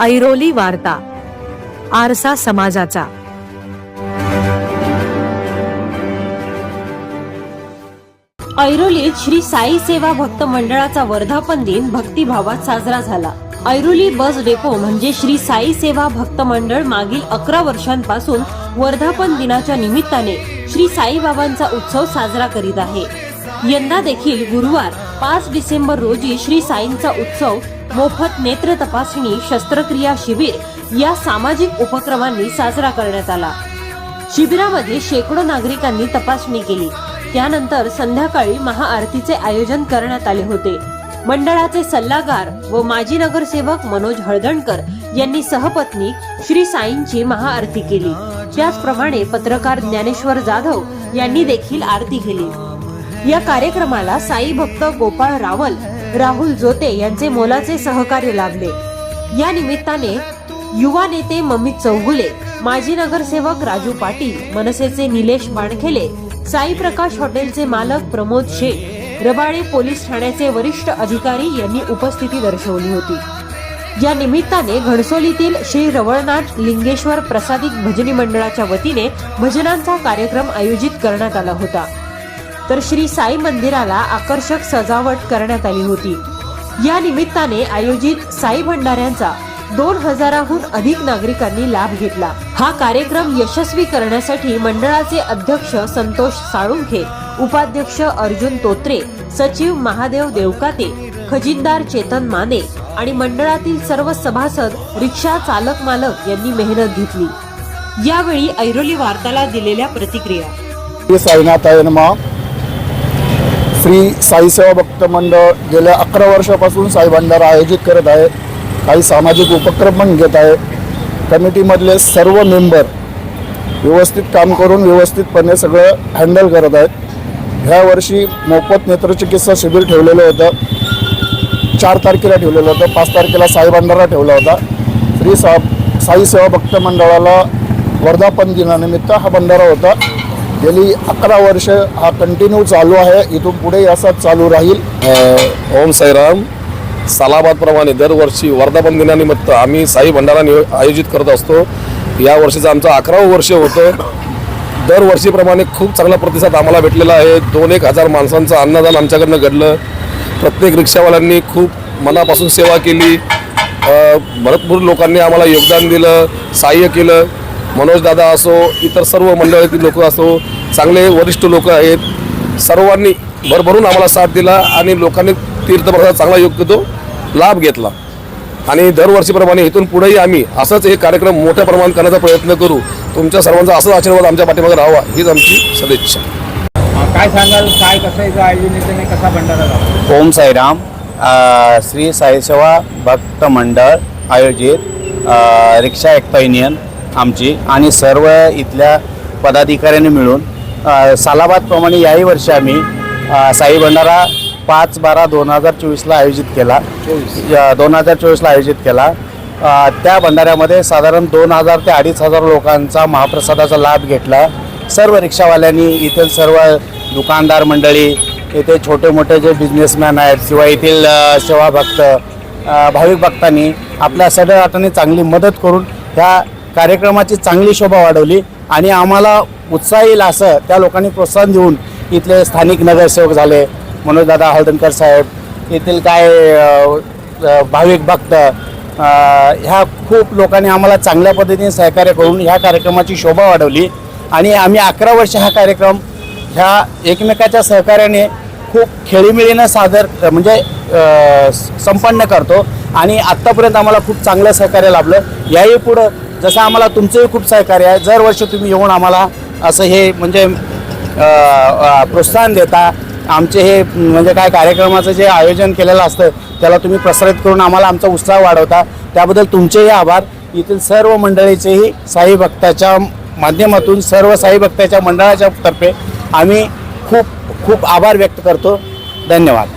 ऐरोली वार्ता आरसा समाजाचा. ऐरोलीत श्री साई सेवा भक्त मंडळाचा वर्धापन दिन भक्तिभावात साजरा झाला. ऐरोली बस डेपो म्हणजे श्री साई सेवा भक्त मंडळ मागील अकरा वर्षांपासून वर्धापन दिनाच्या निमित्ताने श्री साईबाबांचा उत्सव साजरा करीत आहे. यंदा देखील गुरुवार पाच डिसेंबर रोजी श्री साईंचा उत्सव मोफत नेत्र तपासणी शस्त्रक्रिया शिबिर या सामाजिक उपक्रमांनी साजरा करण्यात आला. शिबिरामध्ये शेकडो नागरिकांनी तपासणी केली. त्यानंतर संध्याकाळी महाआरतीचे आयोजन करण्यात आले होते. मंडळाचे सल्लागार व माजी नगरसेवक मनोज हळदणकर यांनी सहपत्नी श्री साईंची महाआरती केली. त्याचप्रमाणे पत्रकार ज्ञानेश्वर जाधव यांनी देखील आरती केली. या कार्यक्रमाला साई भक्त गोपाळ रावल राहुल जोते यांचे मोलाचे सहकार्य लाभले. या निमित्ताने युवा नेते ममित चौगुले माजी नगरसेवक राजू पाटील मनसेचे निलेश बाणखेले साई प्रकाश हॉटेलचे मालक प्रमोद शेख रबाळे पोलीस ठाण्याचे वरिष्ठ अधिकारी यांनी उपस्थिती दर्शवली होती. या निमित्ताने घणसोलीतील श्री रवळनाथ लिंगेश्वर प्रसादिक भजनी मंडळाच्या वतीने भजनांचा कार्यक्रम आयोजित करण्यात आला होता. तर श्री साई मंदिराला आकर्षक सजावट करण्यात आली होती. या निमित्ताने आयोजित साई भंडाऱ्यांचा दोन हजाराहून अधिक नागरिकांनी लाभ घेतला. हा कार्यक्रम यशस्वी करण्यासाठी मंडळाचे अध्यक्ष संतोष साळुंखे उपाध्यक्ष अर्जुन तोत्रे सचिव महादेव देवकाते खजिनदार चेतन माने आणि मंडळातील सर्व सभासद रिक्षा चालक मालक यांनी मेहनत घेतली. यावेळी ऐरोली वार्ताला दिलेल्या प्रतिक्रिया. साईनाथ श्री साईसेवा भक्त मंडळ गेल्या अकरा वर्षापासून साई भंडारा आयोजित करत आहे. काही सामाजिक उपक्रम पण घेत आहे. कमिटीमधले सर्व मेंबर व्यवस्थित काम करून व्यवस्थितपणे सगळं हँडल करत आहेत. ह्या वर्षी मोफत नेत्रचिकित्सा शिबिर ठेवलेलं होतं. चार तारखेला ठेवलेलं होतं. पाच तारखेला साई भंडारा ठेवला होता. श्री सा साई सेवा भक्त मंडळाला वर्धापन दिनानिमित्त हा भंडारा होता. गेली अकरा वर्ष हा कंटिन्यू चालू आहे. इथून पुढे असाच चालू राहील. ओम साईराम. सालाबादप्रमाणे दरवर्षी वर्धापन दिनानिमित्त आम्ही साई भंडारा नियो आयोजित करत असतो. या वर्षीचं आमचं अकरावं वर्ष होतं. दरवर्षीप्रमाणे खूप चांगला प्रतिसाद आम्हाला भेटलेला आहे. दोन एक हजार माणसांचं अन्नदान आमच्याकडनं घडलं. प्रत्येक रिक्षावाल्यांनी खूप मनापासून सेवा केली. भरपूर लोकांनी आम्हाला योगदान दिलं. सहाय्य केलं. मनोज दादा असो इतर सर्व मंडळातील लोक असो चांगले वरिष्ठ लोक आहेत. सर्वांनी भरभरून आम्हाला साथ दिला आणि लोकांनी तीर्थप्रसाद चांगला योग्य तो लाभ घेतला. आणि दरवर्षीप्रमाणे इथून पुढेही आम्ही असंच हे कार्यक्रम मोठ्या प्रमाणात करण्याचा प्रयत्न करू. तुमच्या सर्वांचा असाच आशीर्वाद आमच्या पाठीमागे राहावा हीच आमची सदिच्छा. काय सांगाल? काय कसं आयोजन कसा भंडारा ओम साईराम. श्री साईसेवा भक्त मंडळ आयोजित रिक्षा एकता युनियन. आमची आणि सर्व इथल्या पदाधिकाऱ्यांनी मिळून सालाबादप्रमाणे याही वर्षी आम्ही साई भंडारा पाच बारा दोन हजार चोवीसला आयोजित केला. दोन हजार चोवीसला आयोजित केला. त्या भंडाऱ्यामध्ये साधारण दोन हजार ते अडीच हजार लोकांचा महाप्रसादाचा लाभ घेतला. सर्व रिक्षावाल्यांनी इथील सर्व दुकानदार मंडळी येथे छोटे मोठे जे बिझनेसमॅन आहेत किंवा येथील सेवाभक्त भाविक भक्तांनी आपल्या सगळ्या हाताने चांगली मदत करून ह्या कार्यक्रमाची चांगली शोभा वाढवली आणि आम्हाला उत्साह येईल असं त्या लोकांनी प्रोत्साहन देऊन इथले स्थानिक नगरसेवक झाले मनोजदादा हळदणकर साहेब येथील काय भाविक भक्त ह्या खूप लोकांनी आम्हाला चांगल्या पद्धतीने सहकार्य करून ह्या कार्यक्रमाची शोभा वाढवली आणि आम्ही अकरा वर्ष हा कार्यक्रम ह्या एकमेकाच्या सहकार्याने खूप खेळीमेळीनं सादर म्हणजे संपन्न करतो आणि आत्तापर्यंत आम्हाला खूप चांगलं सहकार्य लाभलं. याही पुढं जसं आम्हाला तुमचंही खूप सहकार्य आहे. दरवर्षी तुम्ही येऊन आम्हाला असं हे म्हणजे प्रोत्साहन देता. आमचे हे म्हणजे काय कार्यक्रमाचं जे आयोजन केलेलं असतं त्याला तुम्ही प्रसारित करून आम्हाला आमचा उत्साह वाढवता. त्याबद्दल तुमचेही आभार. येथील सर्व मंडळीचेही साई भक्ताच्या माध्यमातून सर्व साई भक्ताच्या मंडळाच्या तर्फे आम्ही खूप खूप आभार व्यक्त करतो. धन्यवाद.